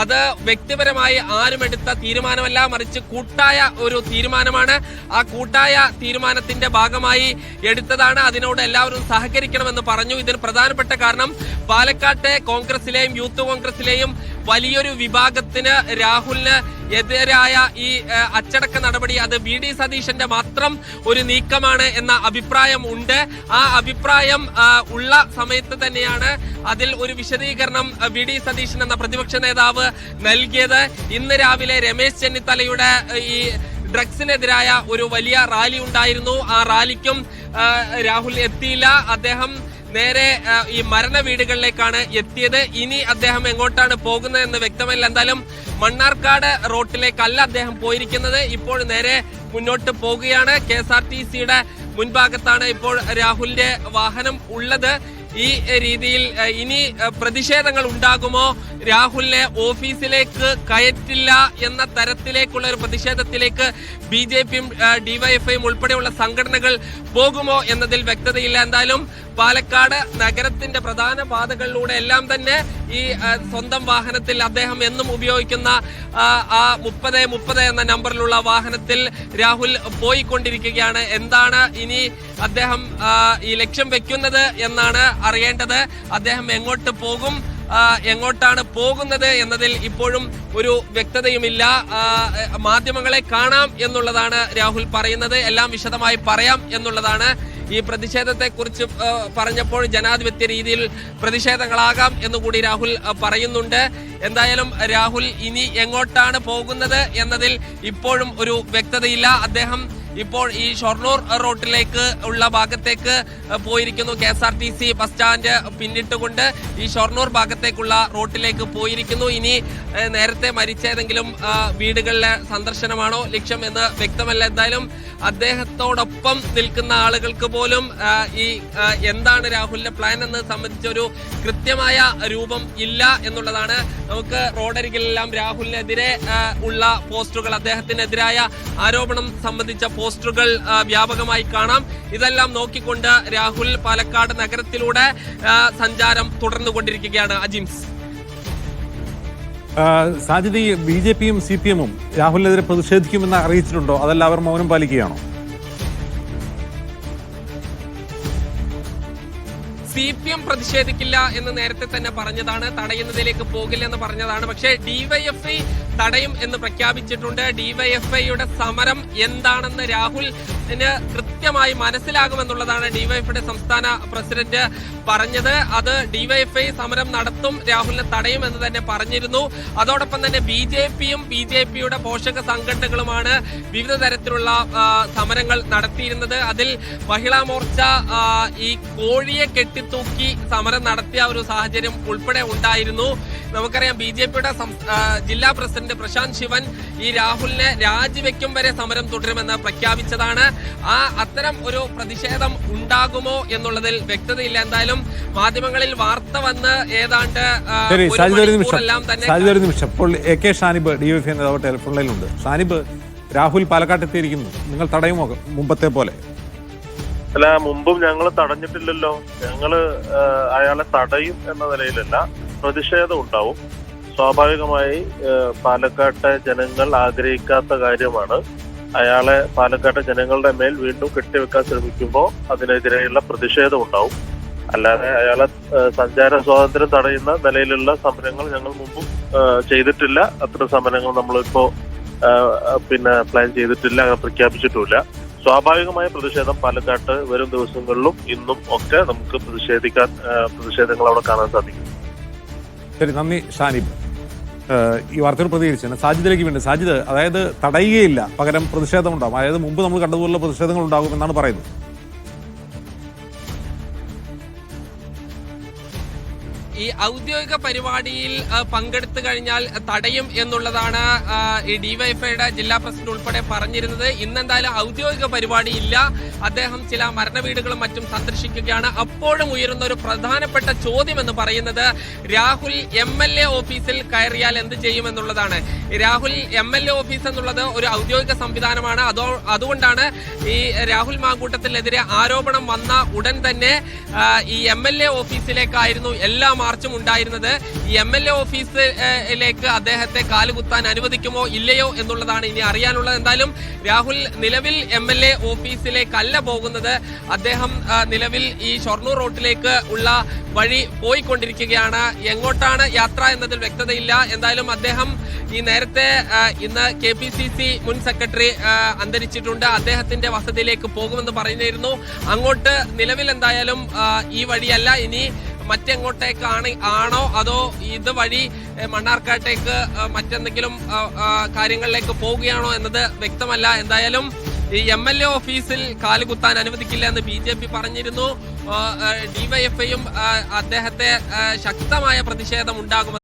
അത് വ്യക്തിപരമായി ആരും എടുത്ത തീരുമാനമല്ല മറിച്ച് കൂട്ടായ ഒരു തീരുമാനമാണ്. ആ കൂട്ടായ തീരുമാനത്തിന്റെ ഭാഗമായി എടുത്തതാണ്. അതിനോട് എല്ലാവരും സഹകരിക്കണമെന്ന് പറഞ്ഞു. ഇതിന് പ്രധാനപ്പെട്ട കാരണം പാലക്കാട്ടെ കോൺഗ്രസിലെയും യൂത്ത് കോൺഗ്രസിലെയും വലിയൊരു വിഭാഗത്തിന് രാഹുലിന് എതിരായ ഈ അച്ചടക്ക നടപടി അത് വി ഡി സതീശന്റെ മാത്രം ഒരു നീക്കമാണ് എന്ന അഭിപ്രായം ഉണ്ട്. ആ അഭിപ്രായം ഉള്ള സമയത്ത് തന്നെയാണ് അതിൽ ഒരു വിശദീകരണം വി ഡി സതീശൻ എന്ന പ്രതിപക്ഷ നേതാവ് നൽകിയത്. ഇന്ന് രാവിലെ രമേശ് ചെന്നിത്തലയുടെ ഈ ഡ്രഗ്സിനെതിരായ ഒരു വലിയ റാലി ഉണ്ടായിരുന്നു. ആ റാലിക്കും രാഹുൽ എത്തിയില്ല. അദ്ദേഹം നേരെ ഈ മരണ വീടുകളിലേക്കാണ് എത്തിയത്. ഇനി അദ്ദേഹം എങ്ങോട്ടാണ് പോകുന്നത് എന്ന് വ്യക്തമല്ല. എന്തായാലും മണ്ണാർക്കാട് റോട്ടിലേക്കല്ല അദ്ദേഹം പോയിരിക്കുന്നത്. ഇപ്പോൾ നേരെ മുന്നോട്ട് പോകുകയാണ്. കെ എസ് ആർ ടി സിയുടെ മുൻഭാഗത്താണ് ഇപ്പോൾ രാഹുലിന്റെ വാഹനം ഉള്ളത്. ഈ രീതിയിൽ ഇനി പ്രതിഷേധങ്ങൾ ഉണ്ടാകുമോ? രാഹുലിനെ ഓഫീസിലേക്ക് കയറ്റില്ല എന്ന തരത്തിലേക്കുള്ള ഒരു പ്രതിഷേധത്തിലേക്ക് ബി ജെ പിയും ഡിവൈഎഫ്ഐയും ഉൾപ്പെടെയുള്ള സംഘടനകൾ പോകുമോ എന്നതിൽ വ്യക്തതയില്ല. എന്തായാലും പാലക്കാട് നഗരത്തിന്റെ പ്രധാന പാതകളിലൂടെ എല്ലാം തന്നെ ഈ സ്വന്തം വാഹനത്തിൽ അദ്ദേഹം എന്നും ഉപയോഗിക്കുന്ന ആ, മുപ്പത് മുപ്പത് എന്ന നമ്പറിലുള്ള വാഹനത്തിൽ രാഹുൽ പോയിക്കൊണ്ടിരിക്കുകയാണ്. എന്താണ് ഇനി അദ്ദേഹം ഈ ലക്ഷ്യം വെക്കുന്നത് എന്നാണ് അറിയേണ്ടത്. അദ്ദേഹം എങ്ങോട്ട് പോകും എങ്ങോട്ടാണ് പോകുന്നത് എന്നതിൽ ഇപ്പോഴും ഒരു വ്യക്തതയുമില്ല. മാധ്യമങ്ങളെ കാണാം എന്നുള്ളതാണ് രാഹുൽ പറയുന്നത്. എല്ലാം വിശദമായി പറയാം എന്നുള്ളതാണ് ഈ പ്രതിഷേധത്തെ കുറിച്ച് പറഞ്ഞപ്പോൾ ജനാധിപത്യ രീതിയിൽ പ്രതിഷേധങ്ങളാകാം എന്നുകൂടി രാഹുൽ പറയുന്നുണ്ട്. എന്തായാലും രാഹുൽ ഇനി എങ്ങോട്ടാണ് പോകുന്നത് എന്നതിൽ ഇപ്പോഴും ഒരു വ്യക്തതയില്ല. അദ്ദേഹം ഇപ്പോൾ ഈ ഷൊർണൂർ റോട്ടിലേക്ക് ഉള്ള ഭാഗത്തേക്ക് പോയിരിക്കുന്നു K S R T C bus stand പിന്നിട്ടുകൊണ്ട്. ഈ ഷൊർണൂർ ഭാഗത്തേക്കുള്ള റോട്ടിലേക്ക് പോയിരിക്കുന്നു. ഇനി നേരത്തെ മരിച്ച ഏതെങ്കിലും വീടുകളിലെ സന്ദർശനമാണോ ലക്ഷ്യം എന്ന് വ്യക്തമല്ല. എന്തായാലും അദ്ദേഹത്തോടൊപ്പം നിൽക്കുന്ന ആളുകൾക്ക് പോലും ഈ എന്താണ് രാഹുലിന്റെ പ്ലാൻ എന്ന് സംബന്ധിച്ചൊരു കൃത്യമായ രൂപം ഇല്ല എന്നുള്ളതാണ്. നമുക്ക് റോഡരികിലെല്ലാം രാഹുലിനെതിരെ ഉള്ള പോസ്റ്ററുകൾ അദ്ദേഹത്തിനെതിരായ ആരോപണം സംബന്ധിച്ച പോസ്റ്ററുകൾ വ്യാപകമായി കാണാം. ഇതെല്ലാം നോക്കിക്കൊണ്ട് രാഹുൽ പാലക്കാട് നഗരത്തിലൂടെ സഞ്ചാരം തുടർന്നുകൊണ്ടിരിക്കുകയാണ്. അജിംസ് സാജിദ് ഈ ബി ജെ പിയും സി പി എമ്മും രാഹുലിനെതിരെ പ്രതിഷേധിക്കുമെന്ന് അറിയിച്ചിട്ടുണ്ടോ? അതല്ല അവർ മൗനം പാലിക്കുകയാണോ? സി പി എം പ്രതിഷേധിക്കില്ല എന്ന് നേരത്തെ തന്നെ പറഞ്ഞതാണ് തടയുന്നതിലേക്ക് പോകില്ല എന്ന് പറഞ്ഞതാണ്. പക്ഷേ ഡിവൈഎഫ്ഐ തടയും എന്ന് പ്രഖ്യാപിച്ചിട്ടുണ്ട്. ഡിവൈഎഫ്ഐയുടെ സമരം എന്താണെന്ന് രാഹുലിന് കൃത്യമായി മനസ്സിലാകുമെന്നുള്ളതാണ് ഡിവൈഎഫ്ഐയുടെ സംസ്ഥാന പ്രസിഡന്റ് പറഞ്ഞത്. അത് ഡിവൈഎഫ്ഐ സമരം നടത്തും രാഹുലിനെ തടയും എന്ന് തന്നെ പറഞ്ഞിരുന്നു. അതോടൊപ്പം തന്നെ ബി ജെ പിയും ബി ജെ പിയുടെ പോഷക സംഘടനകളുമാണ് വിവിധ തരത്തിലുള്ള സമരങ്ങൾ നടത്തിയിരുന്നത്. അതിൽ മഹിളാ മോർച്ച ഈ കോഴിയെ കെട്ടിത്തൂക്കി സമരം നടത്തിയ ഒരു സാഹചര്യം ഉൾപ്പെടെ ഉണ്ടായിരുന്നു. നമുക്കറിയാം ബി ജെ പിയുടെ ജില്ലാ പ്രസിഡന്റ് പ്രശാന്ത് ശിവൻ ഈ രാഹുലിനെ രാജിവെക്കും വരെ സമരം തുടരുമെന്ന് പ്രഖ്യാപിച്ചതാണ്. ആ അത്തരം ഒരു പ്രതിഷേധം ഉണ്ടാകുമോ എന്നുള്ളതിൽ വ്യക്തതയില്ല. എന്തായാലും മാധ്യമങ്ങളിൽ വാർത്ത വന്ന് ഏതാണ്ട് ഒരു നിമിഷം. ഇപ്പോൾ A K Shanib D F നേതാവ് ടെലിഫോൺ ഷാനിബ് രാഹുൽ പാലക്കാട്ട് എത്തിയിരിക്കുന്നു. നിങ്ങൾ തടയുമോ മുമ്പത്തെ പോലെ? അല്ല മുമ്പും ഞങ്ങൾ തടഞ്ഞിട്ടില്ലല്ലോ. ഞങ്ങൾ അയാളെ തടയും എന്ന നിലയിലല്ല പ്രതിഷേധം ഉണ്ടാവും. സ്വാഭാവികമായി പാലക്കാട്ടെ ജനങ്ങൾ ആഗ്രഹിക്കാത്ത കാര്യമാണ്. അയാളെ പാലക്കാട്ടെ ജനങ്ങളുടെ മേൽ വീണ്ടും കെട്ടിവെക്കാൻ ശ്രമിക്കുമ്പോൾ അതിനെതിരെയുള്ള പ്രതിഷേധം ഉണ്ടാവും. അല്ലാതെ അയാളെ സഞ്ചാര സ്വാതന്ത്ര്യം തടയുന്ന നിലയിലുള്ള സമരങ്ങൾ ഞങ്ങൾ മുമ്പും ചെയ്തിട്ടില്ല. അത്ര സമരങ്ങൾ നമ്മളിപ്പോ പിന്നെ പ്ലാൻ ചെയ്തിട്ടില്ല അങ്ങനെ പ്രഖ്യാപിച്ചിട്ടുമില്ല. സ്വാഭാവികമായ പ്രതിഷേധം പാലക്കാട്ട് വരും ദിവസങ്ങളിലും ഇന്നും ഒക്കെ നമുക്ക് പ്രതിഷേധിക്കാൻ പ്രതിഷേധങ്ങൾ അവിടെ കാണാൻ സാധിക്കും. ശരി നന്ദി ഷാനിബ്. ഈ വാർത്തകൾ പ്രതികരിച്ചാണ്. സാജിദിലേക്ക് വേണ്ടി. സാജിദ് അതായത് തടയുകയില്ല. പകരം പ്രതിഷേധം ഉണ്ടാകും അതായത് മുമ്പ് നമ്മൾ കണ്ടതുപോലുള്ള പ്രതിഷേധങ്ങൾ ഉണ്ടാകും എന്നാണ് പറയുന്നത്. ഈ ഔദ്യോഗിക പരിപാടിയിൽ പങ്കെടുത്തു കഴിഞ്ഞാൽ തടയും എന്നുള്ളതാണ് ഈ ഡിവൈഎഫ്ഐയുടെ ജില്ലാ പ്രസിഡന്റ് ഉൾപ്പെടെ പറഞ്ഞിരുന്നത്. ഇന്നെന്തായാലും ഔദ്യോഗിക പരിപാടി ഇല്ല അദ്ദേഹം ചില മരണവീടുകളും മറ്റും സന്ദർശിക്കുകയാണ്. അപ്പോഴും ഉയരുന്ന ഒരു പ്രധാനപ്പെട്ട ചോദ്യം എന്ന് പറയുന്നത് രാഹുൽ എം എൽ എ ഓഫീസിൽ കയറിയാൽ എന്ത് ചെയ്യുമെന്നുള്ളതാണ്. Rahul M L A office എന്നുള്ളത് ഒരു ഔദ്യോഗിക സംവിധാനമാണ്. അതോ അതുകൊണ്ടാണ് ഈ രാഹുൽ മാങ്കൂട്ടത്തിനെതിരെ ആരോപണം വന്ന ഉടൻ തന്നെ ഈ എം എൽ എ ഓഫീസിലേക്കായിരുന്നു എല്ലാ മാർച്ചും ഉണ്ടായിരുന്നത്. എം എൽ എ ഓഫീസിലേക്ക് അദ്ദേഹത്തെ കാലുകുത്താൻ അനുവദിക്കുമോ ഇല്ലയോ എന്നുള്ളതാണ് ഇനി അറിയാനുള്ളത്. എന്തായാലും രാഹുൽ നിലവിൽ എം എൽ എ ഓഫീസിലേക്കല്ല പോകുന്നത്. അദ്ദേഹം നിലവിൽ ഈ ഷൊർണൂർ റോട്ടിലേക്ക് ഉള്ള വഴി പോയിക്കൊണ്ടിരിക്കുകയാണ്. എങ്ങോട്ടാണ് യാത്ര എന്നതിൽ വ്യക്തതയില്ല. എന്തായാലും അദ്ദേഹം ഈ നേരത്തെ ഇന്ന് കെ പി സി സി മുൻ സെക്രട്ടറി അന്തരിച്ചിട്ടുണ്ട്. അദ്ദേഹത്തിന്റെ വസതിയിലേക്ക് പോകുമെന്ന് പറഞ്ഞിരുന്നു. അങ്ങോട്ട് നിലവിൽ എന്തായാലും ഈ വഴിയല്ല. ഇനി മറ്റെങ്ങോട്ടേക്കാണ്? ആണോ അതോ ഇത് വഴി മണ്ണാർക്കാട്ടേക്ക് മറ്റെന്തെങ്കിലും കാര്യങ്ങളിലേക്ക് പോവുകയാണോ എന്നത് വ്യക്തമല്ല. എന്തായാലും ഈ എം എൽ എ ഓഫീസിൽ കാലുകുത്താൻ അനുവദിക്കില്ല എന്ന് ബി ജെ പി പറഞ്ഞിരുന്നു. ഡിവൈഎഫ്ഐയും അദ്ദേഹത്തെ ശക്തമായ പ്രതിഷേധം ഉണ്ടാകുമെന്ന്